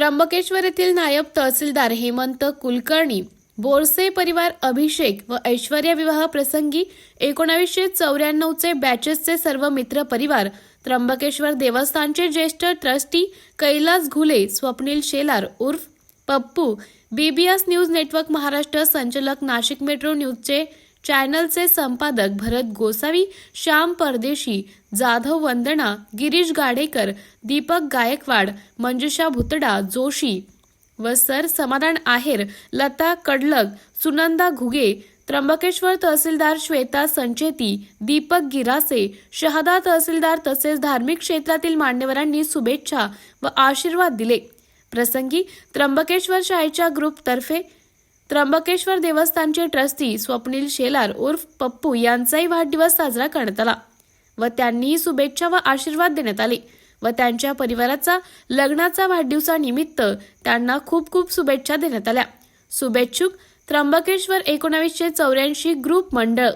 त्र्यंबकेश्वर येथील नायब तहसीलदार हेमंत कुलकर्णी बोरसे परिवार अभिषेक व ऐश्वर्या विवाह प्रसंगी एकोणावीसशे चौऱ्याण्णवचे बॅचेसचे सर्व मित्र परिवार त्र्यंबकेश्वर देवस्थानचे ज्येष्ठ ट्रस्टी कैलास घुले स्वप्नील शेलार उर्फ Pappu BBS news network Maharashtra संचालक नाशिक मेट्रो न्यूजचे चॅनलचे संपादक भरत गोसावी श्याम परदेशी जाधव वंदना गिरीश गाडेकर दीपक गायकवाड मंजुषा भुतडा जोशी व सर समाधान आहेर लता कडलग सुनंदा घुगे त्र्यंबकेश्वर तहसीलदार श्वेता संचेती दीपक गिरासे शहादा तहसीलदार तसेच धार्मिक क्षेत्रातील मान्यवरांनी शुभेच्छा व आशीर्वाद दिले. प्रसंगी त्र्यंबकेश्वर शाळेच्या ग्रुपतर्फे त्र्यंबकेश्वर देवस्थानचे ट्रस्टी स्वप्नील शेलार उर्फ पप्पू यांचाही वाढदिवस साजरा करण्यात आला. व त्यांनीही शुभेच्छा व आशीर्वाद देण्यात आले. व त्यांच्या परिवाराचा लग्नाचा वाढदिवसानिमित्त त्यांना खूप खूप शुभेच्छा देण्यात आल्या. शुभेच्छुक त्र्यंबकेश्वर एकोणावीसशे चौऱ्याऐंशी ग्रुप मंडळ.